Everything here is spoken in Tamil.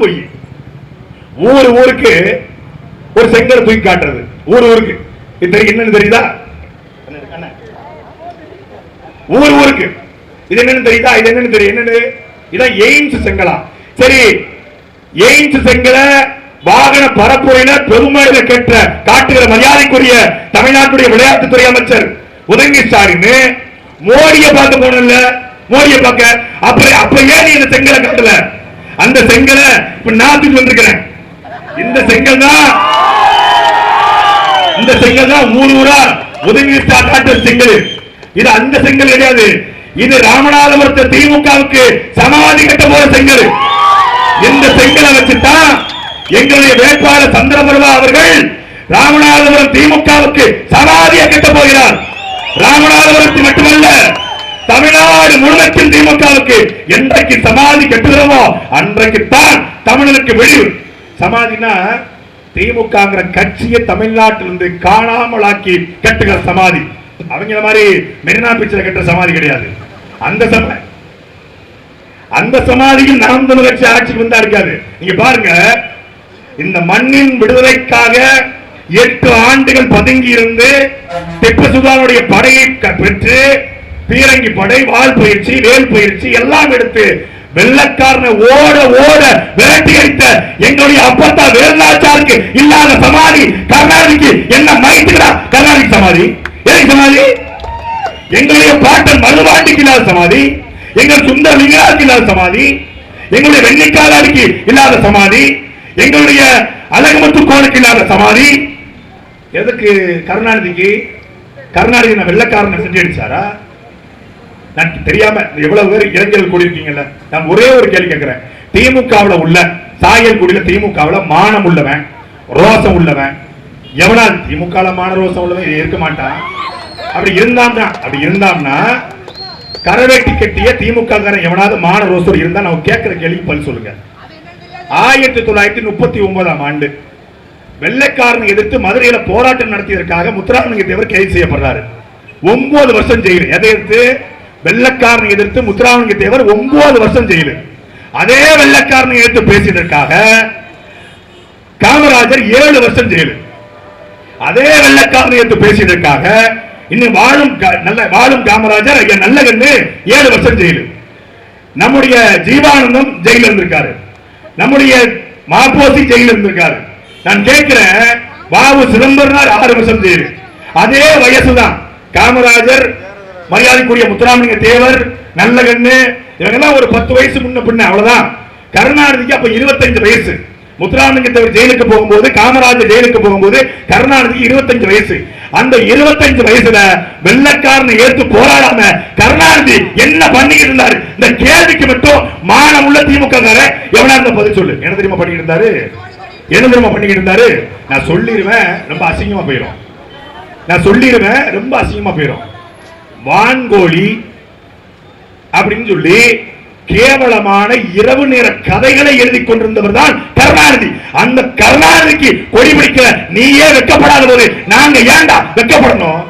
பொய். ஊர் ஊருக்கு ஒரு செங்கல் தூக்கி காட்டுறது. ஊர் ஊருக்கு. இது என்னன்னு தெரியுதா? ஊர் ஊருக்கு. இது என்னன்னு தெரியுதா? இது என்னன்னு தெரியும் என்னன்னு? இதான் எய்ம்ஸ் செங்கலா. சரி எய்ம்ஸ் செங்கல வாகன பரப்புரையில பெருமையில கேட்ட காட்டுகிற மரியாதைக்குரிய தமிழ்நாட்டுடைய விளையாட்டுத்துறை அமைச்சர் உதயநிதி ஸ்டாலின். மோடியை பார்க்க போனல மோடியை பார்க்க. அப்ப அப்ப ஏன் நீ இந்த செங்கலை காட்டல? அந்த செங்கலை இப்ப வந்திருக்கிறேன். இந்த செங்கல் தான் இந்த செங்கல் தான் ஊர் ஊரா உதவி செங்கல். இது அந்த செங்கல் கிடையாது. இது ராமநாதபுரத்து திமுகவுக்கு சமாதி கட்ட போற செங்கல். இந்த செங்கலை வச்சுதான் எங்களுடைய வேட்பாளர் சந்திரபிரபா அவர்கள் ராமநாதபுரம் திமுகவுக்கு சமாதியை கட்ட போகிறார். ராமநாதபுரத்தில் மட்டுமல்ல தமிழ்நாடு முழுவதும் திமுகவுக்கு என்றைக்கு சமாதி கட்டுகிறோமோ அன்றைக்குத்தான் தமிழனுக்கு வெளியூர் சமாதினா திமுகங்கிற கட்சியை தமிழ்நாட்டிலிருந்து காணாமல் ஆக்கி கட்டுகிற சமாதி. அவங்க மாதிரி மெரினா பீச்சில் கட்டுற சமாதி கிடையாது. அந்த சமாதி அந்த சமாதியில் நாம் தமிழ் கட்சி ஆட்சிக்கு வந்தா இருக்காது. நீங்க பாருங்க இந்த மண்ணின் விடுதலைக்காக எட்டு ஆண்டுகள் பதுங்கி இருந்து திப்பு சுல்தானுடைய படையை பெற்று பீரங்கி படை வால் பயிற்சி வேல் பயிற்சி எல்லாம் எடுத்து வெள்ளக்காரனை ஓட ஓட விரட்டி அடித்த எங்களுடைய அப்பத்தா வேலாச்சாருக்கு இல்லாத சமாதி கருணாநிதிக்கு என்ன மறைத்துக்கிறா கருணாநிதி சமாதி? ஏன் சமாதி? எங்களுடைய பாட்டன் மறுவாண்டிக்கு இல்லாத சமாதி எங்கள் சுந்தர லிங்கராஜுக்கு இல்லாத சமாதி எங்களுடைய வெண்ணிக்காலாடிக்கு இல்லாத சமாதி எங்களுடைய அழகமத்து கோனுக்கு இல்லாத சமாதி. எதுக்கு கருணாநிதிக்கு? கருணாநிதி நான் வெள்ளக்காரனை செஞ்சு அடிச்சாரா? நான் தெரியாம எவ்வளவு பேர் இளைஞர்கள் கூடியிருக்கீங்கல்ல? நான் ஒரே ஒரு கேள்வி கேட்கிறேன். திமுகவுல உள்ள சாயல் குடியில திமுகவுல மானம் உள்ளவன் ரோசம் உள்ளவன். எவனா திமுக மான ரோசம் உள்ளவன்? இருக்க மாட்டான். அப்படி இருந்தான்னா அப்படி இருந்தான்னா கரவேட்டி கட்டிய திமுக காரன் எவனாவது மான ரோசம் இருந்தா நான் கேட்கிற கேள்விக்கு பதில் சொல்லுங்க. ஆயிரத்தி தொள்ளாயிரத்தி முப்பத்தி ஒன்பதாம் ஆண்டு வெள்ளைக்காரனை எதிர்த்து மதுரையில போராட்டம் நடத்தியதற்காக முத்துராமலிங்க தேவர் கைது செய்யப்படுறாரு. ஒன்பது வருஷம் ஜெயிலு. எதை எதிர்த்து? வெள்ளக்காரனை எதிர்த்து முத்துராமலிங்க தேவர் ஒன்பது வருஷம் ஜெயிலு. அதே வெள்ளக்காரனை எதிர்த்து பேசியதற்காக காமராஜர் ஏழு வருஷம் ஜெயிலு. அதே வெள்ளக்காரனை எதிர்த்து பேசியதற்காக இன்னும் வாழும் கா- நல்ல வாழும் காமராஜர் ஐயா நல்ல கண்ணு ஏழு வருஷம் ஜெயிலு. நம்முடைய ஜீவானந்தம் ஜெயில இருந்திருக்காரு. நம்முடைய மாப்போசி ஜெயில இருந்திருக்காரு. நான் கேட்கிறேன் பாபு சிதம்பரனார் ஆறு வருஷம் ஜெயிலு. அதே வயசுதான் காமராஜர் மரியாதைக்குரிய முத்துராமலிங்க தேவர் நல்லகண்ணு இவங்கெல்லாம் ஒரு பத்து வயசு முன்ன பின்ன அவ்வளவுதான். கருணாநிதிக்கு அப்ப இருபத்தஞ்சு வயசு. முத்துராமலிங்க தேவர் ஜெயிலுக்கு போகும்போது காமராஜர் ஜெயிலுக்கு போகும்போது கருணாநிதிக்கு இருபத்தஞ்சு வயசு. அந்த இருபத்தஞ்சு வயசுல வெள்ளக்காரனை ஏற்று போராடாம கருணாநிதி என்ன பண்ணிக்கிட்டு இருந்தாரு? இந்த கேள்விக்கு மட்டும் மானம் உள்ள திமுக எவனா இருந்த பதில் சொல்லு. என்ன தெரியுமா பண்ணிக்கிட்டு இருந்தாரு? என்ன தெரியுமா பண்ணிக்கிட்டு இருந்தாரு? நான் சொல்லிடுவேன் ரொம்ப அசிங்கமா போயிடும் நான் சொல்லிடுவேன் ரொம்ப அசிங்கமா போயிடும் வான்கோழி அப்படின்னு சொல்லி கேவலமான இரவு நேர கதைகளை எழுதி கொண்டிருந்தவர் தான் கருணாநிதி. அந்த கருணாநிதிக்கு கொடி பிடிக்கிற நீயே வெக்கப்படாத போது நாங்க ஏன்டா வெக்கப்படணும்?